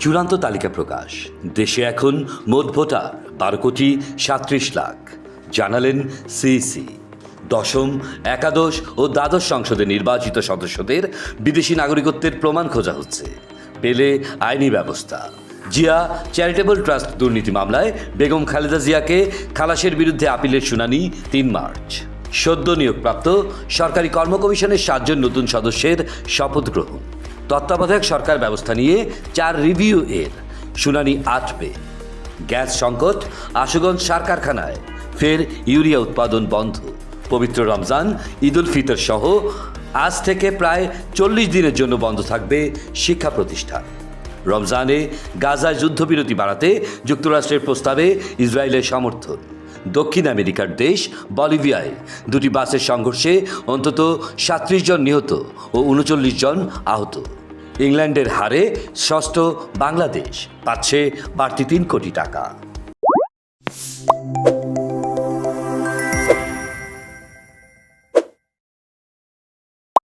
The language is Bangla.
চূড়ান্ত তালিকা প্রকাশ। দেশে এখন মোট ভোটার বারো কোটি সাত্রিশ লাখ। জানালেন সিইসি। দশম, একাদশ ও দ্বাদশ সংসদে নির্বাচিত সদস্যদের বিদেশি নাগরিকত্বের প্রমাণ খোঁজা হচ্ছে। পেলে আইনি ব্যবস্থা। জিয়া চ্যারিটেবল ট্রাস্ট দুর্নীতি মামলায় বেগম খালেদা জিয়াকে খালাসের বিরুদ্ধে আপিলের শুনানি তিন মার্চ। সদ্য নিয়োগপ্রাপ্ত সরকারি কর্ম কমিশনের সাতজন নতুন সদস্যের শপথ গ্রহণ। তত্ত্বাবধায়ক সরকার ব্যবস্থা নিয়ে চার রিভিউ এর শুনানি আট গ্যাস সংকট, আশুগঞ্জ সার কারখানায় ফের ইউরিয়া উৎপাদন বন্ধ। পবিত্র রমজান ঈদুল ফিতর সহ আজ থেকে প্রায় চল্লিশ দিনের জন্য বন্ধ থাকবে শিক্ষা প্রতিষ্ঠান। রমজানে গাজায় যুদ্ধবিরতি বাড়াতে যুক্তরাষ্ট্রের প্রস্তাবে ইসরায়েলের সমর্থন। দক্ষিণ আমেরিকার দেশ বলিভিয়ায় দুটি বাসের সংঘর্ষে অন্তত সাত্রিশ জন নিহত ও উনচল্লিশ জন আহত। ইংল্যান্ডের হারে ষষ্ঠ বাংলাদেশ। পাচ্ছে বাড়তি তিন কোটি টাকা।